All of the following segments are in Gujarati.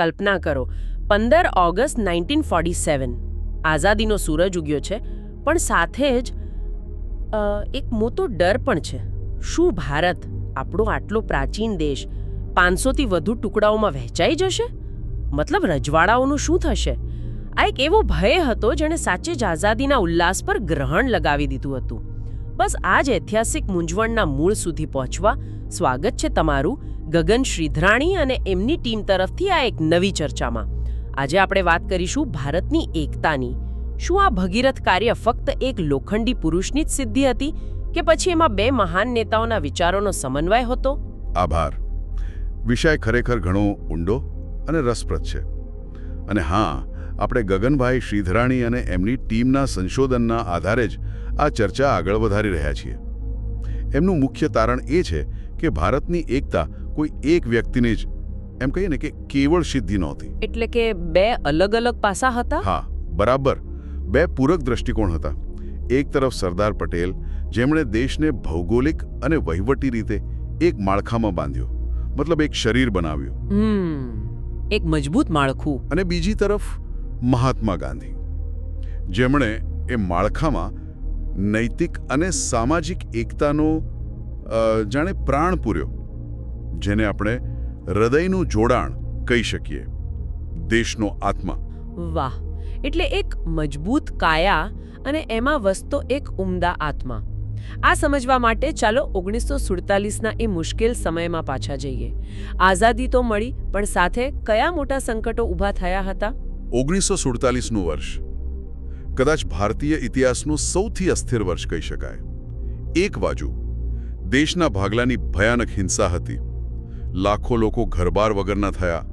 કલ્પના કરો, પંદર ઓગસ્ટ નાઇન્ટીન ફોર્ટી સેવન. આઝાદીનો સૂરજ ઉગ્યો છે, પણ સાથે જ એક મોટો ડર પણ છે. શું ભારત, આપણો આટલો પ્રાચીન દેશ, પાંચસોથી વધુ ટુકડાઓમાં વહેંચાઈ જશે? મતલબ રજવાડાઓનું શું થશે? આ એક એવો ભય હતો જેણે સાચે જ આઝાદીના ઉલ્લાસ પર ગ્રહણ લગાવી દીધું હતું. બસ આ જ ઐતિહાસિક મૂંઝવણના મૂળ સુધી પહોંચવા સ્વાગત છે તમારું ગગન શ્રીધરાણી અને એમની ટીમ તરફથી આ એક નવી ચર્ચામાં. આજે આપણે વાત કરીશું ભારતની એકતાની. શું આ ભગીરથ કાર્ય ફક્ત એક લોખંડી પુરુષની જ સિદ્ધિ હતી કે પછી એમાં બે મહાન નેતાઓના વિચારોનો સમન્વય હતો? આભાર. વિષય ખરેખર ઘણો ઊંડો અને રસપ્રદ છે. અને હા, આપણે ગગનભાઈ શ્રીધરાણી અને એમની ટીમના સંશોધનના આધારે જ આ ચર્ચા આગળ વધારી રહ્યા છીએ. એમનું મુખ્ય તારણ એ છે કે ભારતની એકતા કોઈ એક વ્યક્તિને જ એમ કહીએ ને કે કેવળ સિદ્ધિ નહોતી. એટલે કે બે અલગ અલગ પાસા હતા? હા બરાબર. બે પૂરક દ્રષ્ટિકોણ હતા. એક તરફ સરદાર પટેલ જેમણે દેશને ભૌગોલિક અને વહીવટી રીતે એક માળખામાં બાંધ્યો. મતલબ એક શરીર બનાવ્યું. એક મજબૂત માળખું. અને બીજી તરફ મહાત્મા ગાંધી. જેમણે એ માળખામાં નૈતિક અને સામાજિક એકતાનો જાણે પ્રાણ પૂર્યો. જેને આપણે હૃદયનું જોડાણ કહી શકીએ. દેશનો આત્મા. વાહ એટલે એક મજબૂત કાયા અને એમાં વસતો એક ઉમદા આત્મા. આ સમજવા માટે ચાલો ઓગણીસો સુડતાલીસના એ મુશ્કેલ સમયમાં પાછા જઈએ. આઝાદી તો મળી પણ સાથે કયા મોટા સંકટો ઊભા થયા હતા? ઓગણીસો સુડતાલીસનું વર્ષ. કદાચ ભારતીય ઇતિહાસનું સૌથી અસ્થિર વર્ષ કહી શકાય. એક બાજુ દેશના ભાગલાની ભયાનક હિંસા હતી. લાખો લોકો ઘરબાર વગરના થયા.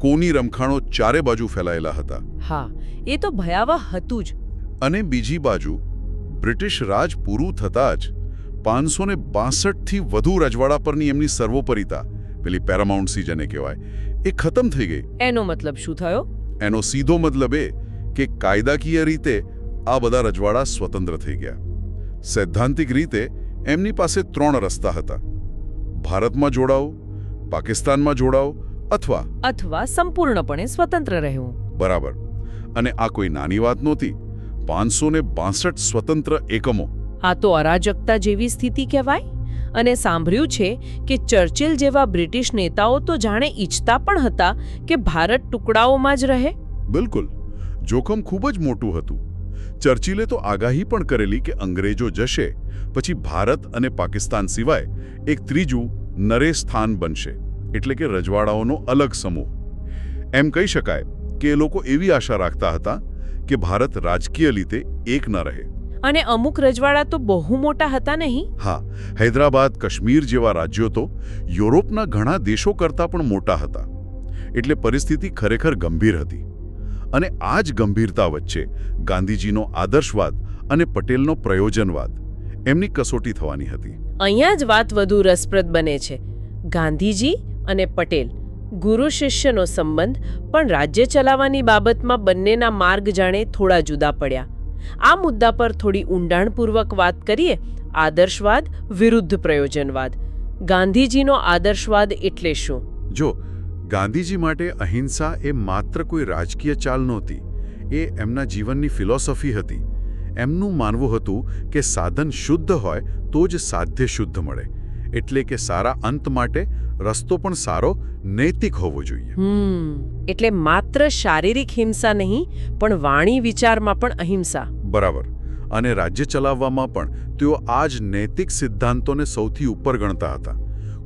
કોની રમખાણો ચારે બાજુ ફેલાયેલા હતા. હા એ તો ભયાવહ હતું જ. અને બીજી બાજુ બ્રિટિશ રાજ પૂરું થતાં જ પાંચસો ને બાસઠથી વધુ રજવાડા પરની એમની સર્વોપરિતા પેલી પેરામાઉન્ટસી જેને કહેવાય એ ખતમ થઈ ગઈ. એનો મતલબ શું થયો? એનો સીધો મતલબ એ કે કાયદાકીય રીતે આ બધા રજવાડા સ્વતંત્ર થઈ ગયા. સૈદ્ધાંતિક રીતે એમની પાસે ત્રણ રસ્તા હતા. ભારતમાં જોડાઓ પાકિસ્તાનમાં જોડાઓ અથવા અથવા સંપૂર્ણપણે સ્વતંત્ર રહેવું. બરાબર. અને આ કોઈ નાની વાત નહોતી. પાંચસો ને બાસઠ સ્વતંત્ર એકમો. આ તો અરાજકતા જેવી સ્થિતિ કહેવાય. અને સાંભળ્યું છે કે ચર્ચિલ જેવા બ્રિટિશ નેતાઓ તો જાણે ઈચ્છતા પણ હતા કે ભારત ટુકડાઓમાં જ રહે. બિલકુલ. જોખમ ખૂબ જ મોટું હતું. ચર્ચિલે તો આગાહી પણ કરેલી કે અંગ્રેજો જશે પછી ભારત અને પાકિસ્તાન સિવાય એક ત્રીજું નરે સ્થાન બનશે. એટલે કે રજવાડાઓનો અલગ સમૂહ. એમ કહી શકાય કે એ લોકો એવી આશા રાખતા હતા કે ભારત રાજકીય રીતે એક ન રહે. અને અમુક રજવાડા તો બહુ મોટા હતા નહીં? હા હૈદરાબાદ કાશ્મીર જેવા રાજ્યો તો યુરોપના ઘણા દેશો કરતાં પણ મોટા હતા. એટલે પરિસ્થિતિ ખરેખર ગંભીર હતી. અને આ જ ગંભીરતા વચ્ચે ગાંધીજીનો આદર્શવાદ અને પટેલનો પ્રયોજનવાદ એમની કસોટી થવાની હતી. અહીંયા જ વાત વધુ રસપ્રદ બને છે. ગાંધીજી અને પટેલ ગુરુ શિષ્યનો સંબંધ પણ રાજ્ય ચલાવવાની બાબતમાં બંનેના માર્ગ જાણે થોડા જુદા પડ્યા. આ મુદ્દા પર થોડી ઊંડાણપૂર્વક વાત કરીએ આદર્શવાદ વિરુદ્ધ પ્રયોજનવાદ. ગાંધીજીનો આદર્શવાદ એટલે શું? જો, ગાંધીજી માટે અહિંસા એ માત્ર કોઈ રાજકીય ચાલ નહોતી, એ એમના જીવનની ફિલોસોફી હતી. એમનું માનવું હતું કે સાધન શુદ્ધ હોય તો જ સાધ્ય શુદ્ધ મળે. એટલે કે સારા અંત માટે રસ્તો પણ સારો નૈતિક હોવો જોઈએ. એટલે માત્ર શારીરિક હિંસા નહીં પણ વાણી વિચારમાં પણ અહિંસા. બરાબર. અને રાજ્ય ચલાવવામાં પણ તેઓ આ જ નૈતિક સિદ્ધાંતોને સૌથી ઉપર ગણતા હતા.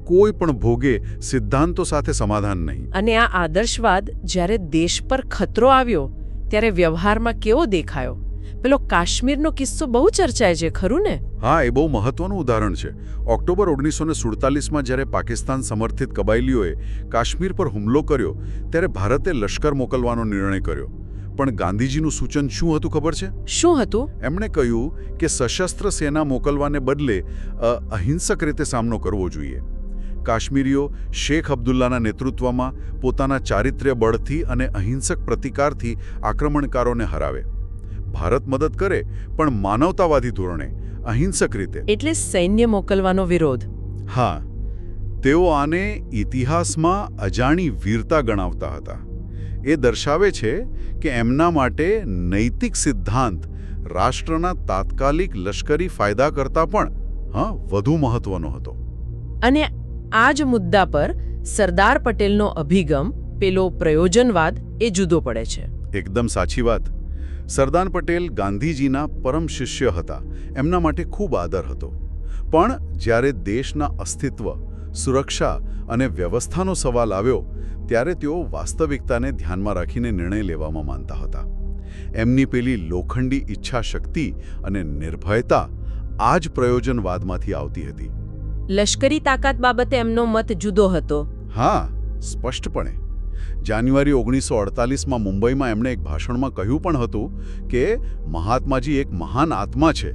કોઈ પણ ભોગે સિદ્ધાંતો સાથે સમાધાન નહીં. અને આ આદર્શવાદ જ્યારે દેશ પર ખતરો આવ્યો ત્યારે વ્યવહારમાં કેવો દેખાયો? પેલો કાશ્મીરનો કિસ્સો બહુ ચર્ચાય છે ખરું ને? હા એ બહુ મહત્વનું ઉદાહરણ છે. ઓક્ટોબર ઓગણીસો ને સુડતાલીસમાં જ્યારે પાકિસ્તાન સમર્થિત કબાયલીઓએ કાશ્મીર પર હુમલો કર્યો ત્યારે ભારતે લશ્કર મોકલવાનો નિર્ણય કર્યો. પણ ગાંધીજીનું સૂચન શું હતું ખબર છે? શું હતું? એમણે કહ્યું કે સશસ્ત્ર સેના મોકલવાને બદલે અહિંસક રીતે સામનો કરવો જોઈએ. કાશ્મીરીઓ શેખ અબ્દુલ્લાના નેતૃત્વમાં પોતાના ચારિત્ર્ય બળથી અને અહિંસક પ્રતિકારથી આક્રમણકારોને હરાવે. ભારત મદદ કરે પણ માનવતાવાદી ધોરણે અહિંસક રીતે. એટલે સૈન્ય મોકલવાનો વિરોધ. હા તેઓ આને ઇતિહાસમાં અજાણી વીરતા ગણાવતા હતા. એ દર્શાવે છે કે એમના માટે નૈતિક સિદ્ધાંત રાષ્ટ્રના તાત્કાલિક લશ્કરી ફાયદા કરતાં પણ હા વધુ મહત્વનો હતો. અને આ જ મુદ્દા પર સરદાર પટેલનો અભિગમ પેલો પ્રયોજનવાદ એ જુદો પડે છે. એકદમ સાચી વાત. સરદાર પટેલ ગાંધીજીના પરમ શિષ્ય હતા. એમના માટે ખૂબ આદર હતો. પણ જ્યારે દેશના અસ્તિત્વ સુરક્ષા અને વ્યવસ્થાનો સવાલ આવ્યો ત્યારે તેઓ વાસ્તવિકતાને ધ્યાનમાં રાખીને નિર્ણય લેવામાં માનતા હતા. એમની પેલી લોખંડી ઈચ્છા શક્તિ અને નિર્ભયતા આ જ પ્રયોજનવાદમાંથી આવતી હતી. લશ્કરી તાકાત બાબતે એમનો મત જુદો હતો. હા સ્પષ્ટપણે. જાન્યુઆરી ઓગણીસો અડતાલીસમાં મુંબઈમાં એમણે એક ભાષણમાં કહ્યું પણ હતું કે મહાત્માજી એક મહાન આત્મા છે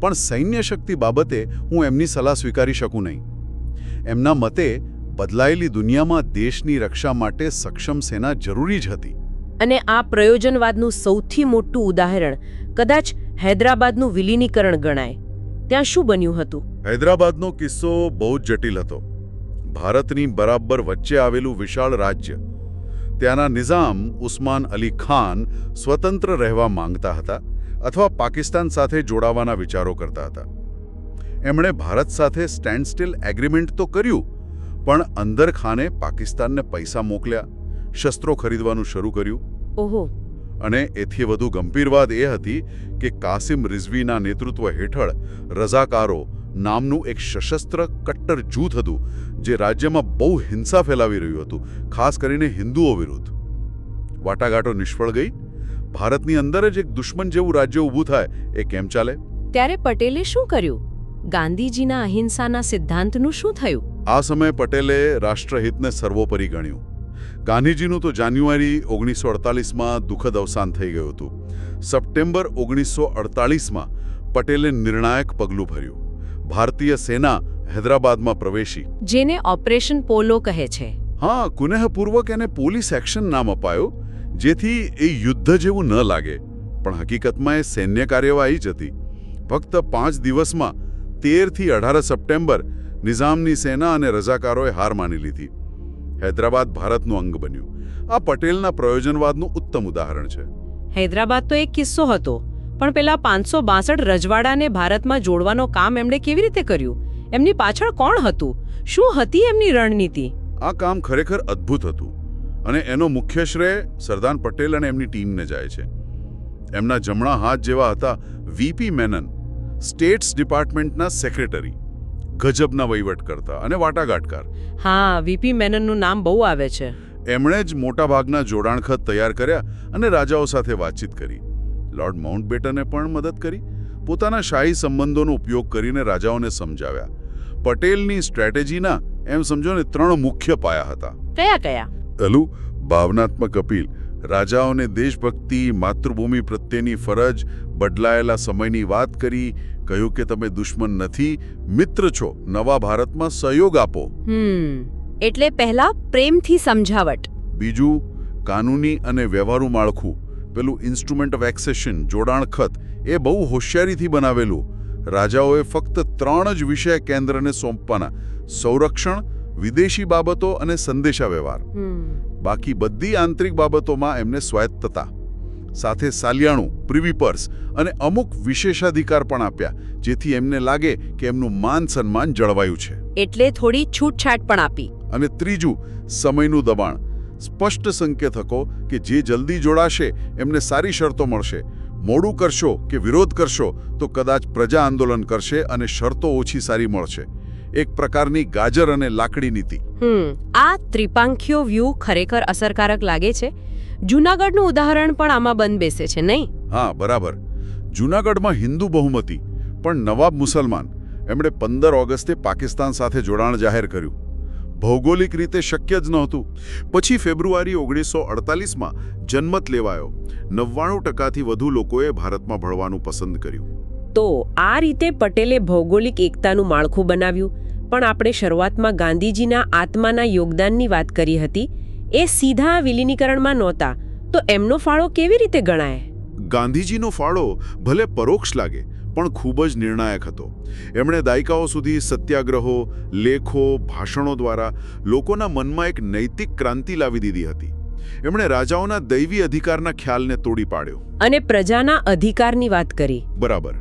પણ સૈન્ય શક્તિ બાબતે હું એમની સલાહ સ્વીકારી શકું નહીં. એમના મતે બદલાયેલી દુનિયામાં દેશની રક્ષા માટે સક્ષમ સેના જરૂરી જ હતી. અને આ પ્રયોજનવાદનું સૌથી મોટું ઉદાહરણ કદાચ હૈદરાબાદનું વિલીનીકરણ ગણાય. ત્યાં શું બન્યું હતું? હૈદરાબાદનો કિસ્સો બહુ જ જટિલ હતો. ભારતની બરાબર વચ્ચે આવેલું વિશાળ રાજ્ય ત્યાંના નિઝામ ઉસ્માન અલી ખાન સ્વતંત્ર રહેવા માંગતા હતા અથવા પાકિસ્તાન સાથે જોડાવાના વિચારો કરતા હતા. એમણે ભારત સાથે સ્ટેન્ડ સ્ટીલ એગ્રીમેન્ટ તો કર્યું પણ અંદર ખાને પાકિસ્તાનને પૈસા મોકલ્યા શસ્ત્રો ખરીદવાનું શરૂ કર્યું. ઓહો. અને એથી વધુ ગંભીર વાત એ હતી કે કાસિમ રિઝવીના નેતૃત્વ હેઠળ રઝાકારો નામનું એક સશસ્ત્ર કટ્ટર જૂથ હતું જે રાજ્યમાં બહુ હિંસા ફેલાવી રહ્યું હતું ખાસ કરીને હિન્દુઓ વિરુદ્ધ. વાટાઘાટો નિષ્ફળ ગઈ. ભારતની અંદર જ એક દુશ્મન જેવું રાજ્ય ઊભું થાય એ કેમ ચાલે? ત્યારે પટેલે શું કર્યું? ગાંધીજીના અહિંસાના સિદ્ધાંતનું શું થયું? આ સમયે પટેલે રાષ્ટ્રહિતને સર્વોપરી ગણ્યું. ગાંધીજીનું તો જાન્યુઆરી ઓગણીસો અડતાલીસમાં દુઃખદ અવસાન થઈ ગયું હતું. સપ્ટેમ્બર ઓગણીસો અડતાલીસમાં પટેલે નિર્ણાયક પગલું ભર્યું. ભારતીય સેના હૈદરાબાદમાં પ્રવેશી. જેને ઓપરેશન પોલો કહે છે. હા કુનેહપૂર્વક એને પોલીસ એક્શન નામ અપાયું જેથી એ યુદ્ધ જેવું ન લાગે. પણ હકીકતમાં એ સૈન્ય કાર્યવાહી જ હતી. ફક્ત પાંચ દિવસમાં તેરથી અઢાર સપ્ટેમ્બર નિઝામની સેના અને રજાકારોએ હાર માની લીધી. હૈદરાબાદ ભારતનું અંગ બન્યું. આ પટેલના પ્રયોજનવાદનું ઉત્તમ ઉદાહરણ છે. હૈદરાબાદ તો એક કિસ્સો હતો. પણ પેલા પાંચસો બાસઠ રજવાડાને ભારતમાં જોડવાનો કામ એમણે કેવી રીતે કર્યું? એમની પાછળ કોણ હતું? શું હતી એમની રણનીતિ? આ કામ ખરેખર અદ્ભુત હતું અને એનો મુખ્ય શ્રેય સરદાર પટેલ અને એમની ટીમને જાય છે. એમના જમણા હાથ જેવા હતા વીપી મેનન સ્ટેટ્સ ડિપાર્ટમેન્ટના સેક્રેટરી ગજબના વહીવટ કરતા અને વાટાઘાટકાર. હા વીપી મેનનનું નામ બહુ આવે છે. એમણે જ મોટાભાગના જોડાણખત તૈયાર કર્યા અને રાજાઓ સાથે વાતચીત કરી. લોર્ડ માઉન્ટબેટને પણ મદદ કરી. પોતાના શાહી સંબંધોનો ઉપયોગ કરીને રાજાઓને સમજાવ્યા. પટેલની સ્ટ્રેટેજીના એમ સમજો ને ત્રણ મુખ્ય પાયા હતા. કયા કયા? અલુ ભાવનાત્મક અપીલ. રાજાઓને દેશભક્તિ માતૃભૂમિ પ્રત્યેની ફરજ બદલાયેલા સમયની વાત કરી કહ્યું કે તમે દુશ્મન નથી મિત્ર છો નવા ભારતમાં સહયોગ આપો. એટલે પહેલા પ્રેમથી સમજાવટ. બીજું કાનૂની અને વ્યવહારુ માળખું. પેલું ઇન્સ્ટ્રુમેન્ટ ઓફ એક્સેશન જોડાણ ખત એ બહુ હોશિયારીથી બનાવેલું. રાજાઓએ ફક્ત ત્રણ જ વિષય કેન્દ્રને સોંપવાના. સંરક્ષણ વિદેશી બાબતો અને સંદેશા વ્યવહાર બાકી બધી આંતરિક બાબતોમાં એમને સ્વાયત્તતા. સાથે સાલિયાણું પ્રિવી પર્સ અને અમુક વિશેષાધિકાર પણ આપ્યા જેથી એમને લાગે કે એમનું માન સન્માન જળવાયું છે. એટલે થોડી છૂટછાટ પણ આપી. અને ત્રીજું સમયનું દબાણ. સ્પષ્ટ સંકેત હકો કે જે જલ્દી જોડાશે એમને સારી શરતો મળશે. મોડું કરશો કે વિરોધ કરશો તો કદાચ પ્રજા આંદોલન કરશે અને શરતો ઓછી સારી મળશે. એક પ્રકારની ગાજર અને લાકડી નીતિ. આ ત્રિપાંખ્યો વ્યૂહ ખરેખર અસરકારક લાગે છે? જૂનાગઢનું ઉદાહરણ પણ આમાં બંધ બેસે છે નહીં? હા બરાબર. જૂનાગઢમાં હિન્દુ બહુમતી પણ નવાબ મુસલમાન. એમણે પંદર ઓગસ્ટે પાકિસ્તાન સાથે જોડાણ જાહેર કર્યું. ભૌગોલિક રીતે શક્ય જ નહોતું. પછી ફેબ્રુઆરી ઓગણીસો અડતાલીસમાં જન્મત લેવાયો. નવ્વાણું ટકાથી વધુ લોકોએ ભારતમાં ભળવાનું પસંદ કર્યું. તો આ રીતે પટેલે ભૌગોલિક એકતાનું માળખું બનાવ્યું. પણ આપણે શરૂઆતમાં ગાંધીજીના આત્માના યોગદાનની વાત કરી હતી. એ સીધા વિલીનીકરણમાં નહોતા. તો એમનો ફાળો કેવી રીતે ગણાય? ગાંધીજીનો ફાળો ભલે પરોક્ષ લાગે પણ ખૂબ જ નિર્ણાયક હતો. એમણે દાયકાઓ સુધી સત્યાગ્રહો લેખો ભાષણો દ્વારા લોકોના મનમાં એક નૈતિક ક્રાંતિ લાવી દીધી હતી. એમણે રાજાઓના દૈવી અધિકારના ખ્યાલને તોડી પાડ્યો. અને પ્રજાના અધિકારની વાત કરી. બરાબર.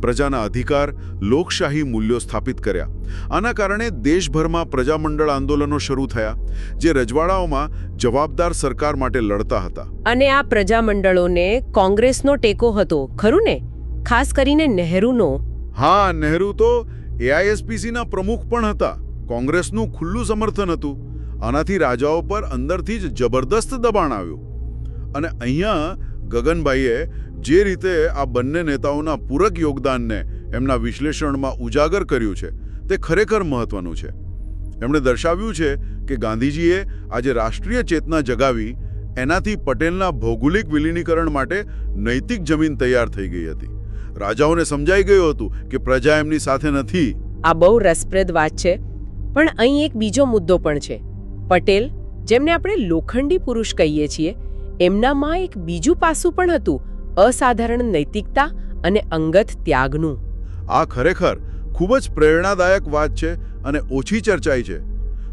પ્રજાના અધિકાર લોકશાહી મૂલ્યો સ્થાપિત કર્યા. આના કારણે દેશભરમાં પ્રજામંડળ આંદોલનો શરૂ થયા જે રજવાડાઓમાં જવાબદાર સરકાર માટે લડતા હતા. અને આ પ્રજામંડળોને કોંગ્રેસનો ટેકો હતો ખરું ને? ખાસ કરીને નહેરુનો. હા, નહેરુ તો એઆઈએસપીસીના પ્રમુખ પણ હતા. કોંગ્રેસનું ખુલ્લું સમર્થન હતું. આનાથી રાજાઓ પર અંદરથી જ જબરદસ્ત દબાણ આવ્યું. અને અહીંયા ગગનભાઈએ જે રીતે આ બંને નેતાઓના પૂરક યોગદાનને એમના વિશ્લેષણમાં ઉજાગર કર્યું છે, તે ખરેખર મહત્વનું છે. એમણે દર્શાવ્યું છે કે ગાંધીજીએ આજે રાષ્ટ્રીય ચેતના જગાવી, એનાથી પટેલના ભૌગોલિક વિલીનીકરણ માટે નૈતિક જમીન તૈયાર થઈ ગઈ હતી. રાજાઓને સમજાઈ ગયું હતું કે પ્રજા એમની સાથે નથી. આ બહુ રસપ્રદ વાત છે પણ અહીં એક બીજો મુદ્દો પણ છે. પટેલ જેમને આપણે લોખંડી પુરુષ કહીએ છીએ એમનામાં એક બીજું પાસું પણ હતું અસાધારણ નૈતિકતા અને અંગત ત્યાગનું. આ ખરેખર ખૂબ જ પ્રેરણાદાયક વાત છે અને ઓછી ચર્ચાઈ છે.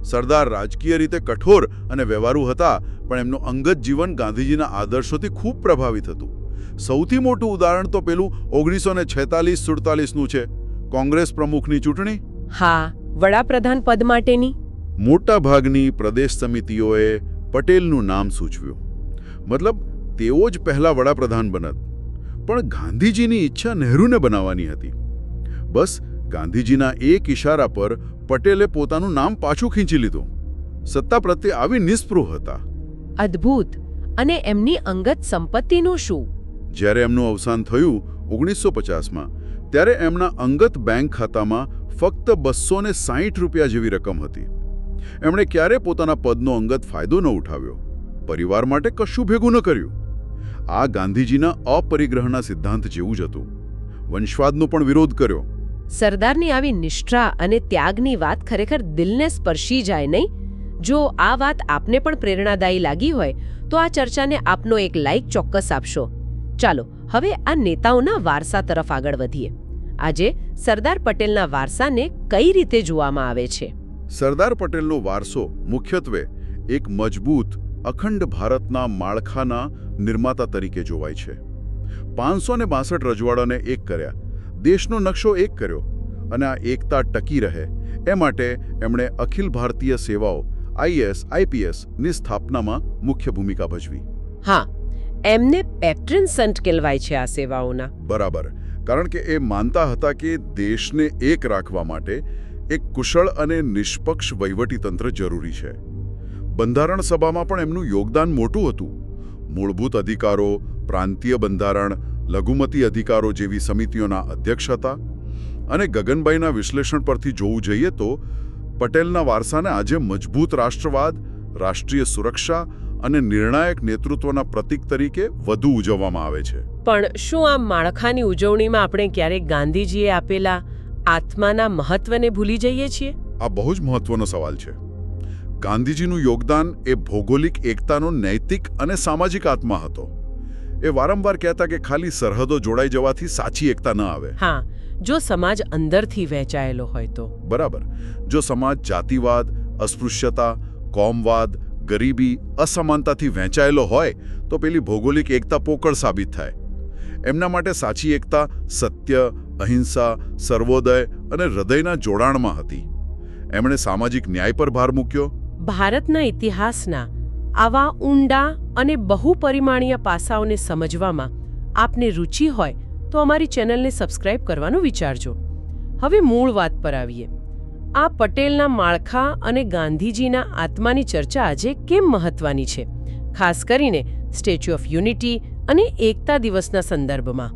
સરદાર રાજકીય રીતે કઠોર અને વ્યવહારુ હતા પણ એમનું અંગત જીવન ગાંધીજીના આદર્શોથી ખૂબ પ્રભાવિત હતું. સૌથી મોટું ઉદાહરણ તો પેલું ઓગણીસો ને છેતાલીસ સુડતાલીસનું છે. કોંગ્રેસ પ્રમુખની ચૂંટણી? હા વડાપ્રધાન પદ માટેની. મોટા ભાગની પ્રદેશ સમિતિઓએ પટેલનું નામ સૂચવ્યું. મતલબ તેઓ જ પહેલા વડાપ્રધાન બનત. પણ ગાંધીજીની ઈચ્છા નહેરુને બનાવવાની હતી. બસ ગાંધીજીના એક ઇશારા પર પટેલે પોતાનું નામ પાછું ખીંચી લીધું. સત્તા પ્રત્યે આવી નિસ્પૃહ હતા. અદ્ભુત. અને એમની અંગત સંપત્તિનું શું? જ્યારે એમનું અવસાન થયું ઓગણીસો પચાસમાં ત્યારે એમના અંગત બેંક ખાતામાં ફક્ત બસો ને સાહીઠ રૂપિયા જેવી રકમ હતી. એમણે ક્યારે પોતાના પદનો અંગત ફાયદો ન ઉઠાવ્યો. પરિવાર માટે કશું ભેગું ન કર્યું. આ ગાંધીજીના અપરિગ્રહના સિદ્ધાંત જેવું જ હતું. વંશવાદનો પણ વિરોધ કર્યો. સરદારની આવી નિષ્ઠા અને ત્યાગની વાત ખરેખર દિલને સ્પર્શી જાય નહીં? જો આ વાત આપને પણ પ્રેરણાદાયી લાગી હોય, તો આ ચર્ચાને આપનો એક લાઇક ચોક્કસ આપશો. ચાલો હવે આ નેતાઓના વારસા તરફ આગળ વધીએ. આજે સરદાર પટેલના વારસાને કઈ રીતે જોવામાં આવે છે? સરદાર પટેલનો વારસો મુખ્યત્વે એક મજબૂત અખંડ ભારતના માળખાના નિર્માતા તરીકે જોવાય છે. પાંચસો ને બાસઠ રજવાડાને એક કર્યા દેશનો નકશો એક કર્યો અને આ એકતા ટકી રહે એ માટે એમણે અખિલ ભારતીય સેવાઓ આઈએસ આઈપીએસની સ્થાપનામાં મુખ્ય ભૂમિકા ભજવી. હા એમને પેટ્રન સંત કહેવાય છે આ સેવાઓના. બરાબર. કારણ કે એ માનતા હતા કે દેશને એક રાખવા માટે એક કુશળ અને નિષ્પક્ષ વહીવટીતંત્ર જરૂરી છે. બંધારણ સભામાં પણ એમનું યોગદાન મોટું હતું. મૂળભૂત અધિકારો, પ્રાંતીય બંધારણ, લઘુમતી અધિકારો જેવી સમિતિઓના અધ્યક્ષ હતા. અને ગગનભાઈના વિશ્લેષણ પરથી જોવું જોઈએ તો પટેલના વારસાને આજે મજબૂત રાષ્ટ્રવાદ, રાષ્ટ્રીય સુરક્ષા અને નિર્ણાયક નેતૃત્વના પ્રતીક તરીકે વધુ ઉજવવામાં આવે છે. પણ શું આ માળખાની ઉજવણીમાં આપણે ક્યારેક ગાંધીજીએ આપેલા આત્માના મહત્વને ભૂલી જઈએ છીએ? આ બહુ જ મહત્વનો સવાલ છે. ગાંધીજીનું યોગદાન એ ભૌગોલિક એકતાનો નૈતિક અને સામાજિક આત્મા હતો. એ વારંવાર કહેતા કે ખાલી સરહદો જોડાઈ જવાથી સાચી એકતા ન આવે. હા જો સમાજ અંદરથી વહેંચાયેલો હોય તો. બરાબર. જો સમાજ જાતિવાદ અસ્પૃશ્યતા કોમવાદ ગરીબી, અસમાનતાથી વહેંચાયેલો હોય, તો પેલી ભૌગોલિક એકતા પોકળ સાબિત થાય. એમના માટે સાચી એકતા સત્ય, અહિંસા, સર્વોદય અને હૃદયના જોડાણમાં હતી. એમણે સામાજિક ન્યાય પર ભાર મૂક્યો. ભારતના ઇતિહાસના આવા ઊંડા અને બહુપરિમાણીય પાસાઓને સમજવામાં આપને રુચિ હોય, તો અમારી ચેનલને સબસ્ક્રાઇબ કરવાનું વિચારજો. હવે મૂળ વાત પર આવીએ. આ પટેલના માળખા અને ગાંધીજીના આત્માની ચર્ચા આજે કેમ મહત્વની છે? ખાસ કરીને સ્ટેચ્યુ ઓફ યુનિટી અને એકતા દિવસના સંદર્ભમાં.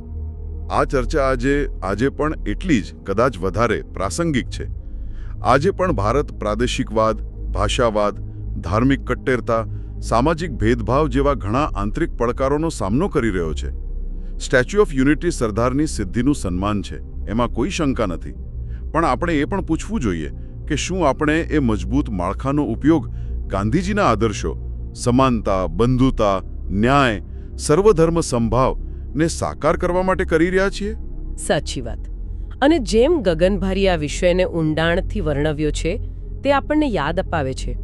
આ ચર્ચા આજે આજે પણ એટલી જ, કદાચ વધારે, પ્રાસંગિક છે. આજે પણ ભારત પ્રાદેશિકવાદ, ભાષાવાદ, ધાર્મિક કટ્ટરતા, સામાજિક ભેદભાવ જેવા ઘણા આંતરિક પડકારોનો સામનો કરી રહ્યો છે. સ્ટેચ્યુ ઓફ યુનિટી સરદારની સિદ્ધિનું સન્માન છે, એમાં કોઈ શંકા નથી. પણ આપણે એ પણ પૂછવું જોઈએ કે શું આપણે એ મજબૂત માળખાનો ઉપયોગ ગાંધીજીના આદર્શો સમાનતા બંધુતા ન્યાય સર્વધર્મ સંભાવ ને સાકાર કરવા માટે કરી રહ્યા છીએ? સાચી વાત. અને જેમ ગગનભારી આ વિષયને ઊંડાણથી વર્ણવ્યો છે તે આપણને યાદ અપાવે છે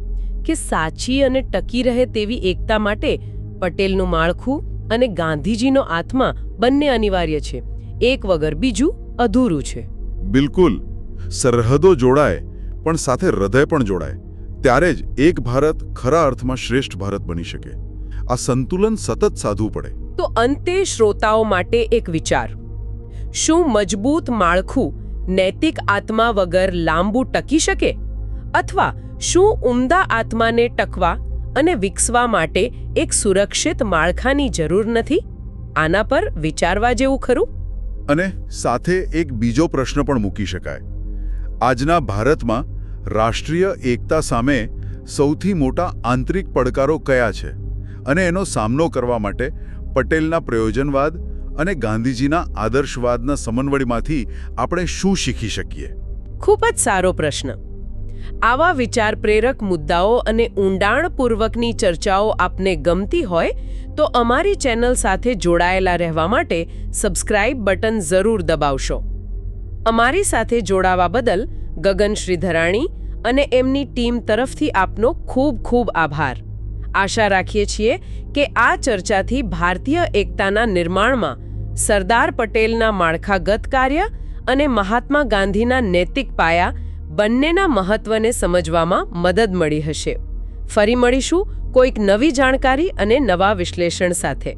કે સાચી અને ટકી રહે તેવી એકતા માટે પટેલનું માળખું અને ગાંધીજીનો આત્મા બંને અનિવાર્ય છે. એક વગર બીજું અધૂરું છે. બિલકુલ. સરહદો જોડાય પણ સાથે હૃદય પણ જોડાય ત્યારે જ એક ભારત ખરા અર્થમાં શ્રેષ્ઠ ભારત બની શકે. આ સંતુલન સતત સાધવું પડે. તો અંતે શ્રોતાઓ માટે એક વિચાર. શું મજબૂત માળખું નૈતિક આત્મા વગર લાંબુ ટકી શકે? અથવા શું ઉમદા આત્માને ટકવા અને વિકસવા માટે એક સુરક્ષિત માળખાની જરૂર નથી? આના પર વિચારવા જેવું ખરું? અને સાથે એક બીજો પ્રશ્ન પણ મૂકી શકાય. આજના ભારતમાં રાષ્ટ્રીય એકતા સામે સૌથી મોટા આંતરિક પડકારો કયા છે અને એનો સામનો કરવા માટે પટેલના પ્રયોજનવાદ અને ગાંધીજીના આદર્શવાદના સમન્વયમાંથી આપણે શું શીખી શકીએ? ખૂબ જ સારો પ્રશ્ન. આવા વિચાર પ્રેરક મુદ્દાઓ અને ઊંડાણપૂર્વકની ચર્ચાઓ આપને ગમતી હોય તો અમારી ચેનલ સાથે જોડાયેલા રહેવા માટે સબસ્ક્રાઇબ બટન જરૂર દબાવશો. અમારી સાથે જોડાવા બદલ ગગન શ્રીધરાણી અને એમની ટીમ તરફથી આપનો ખૂબ ખૂબ આભાર. આશા રાખીએ છીએ કે આ ચર્ચાથી ભારતીય એકતાના નિર્માણમાં સરદાર પટેલના માળખાગત કાર્ય અને મહાત્મા ગાંધીના નૈતિક પાયા બંનેના મહત્વને સમજવામાં મદદ મળી હશે. ફરી મળીશું કોઈક નવી જાણકારી અને નવા વિશ્લેષણ સાથે.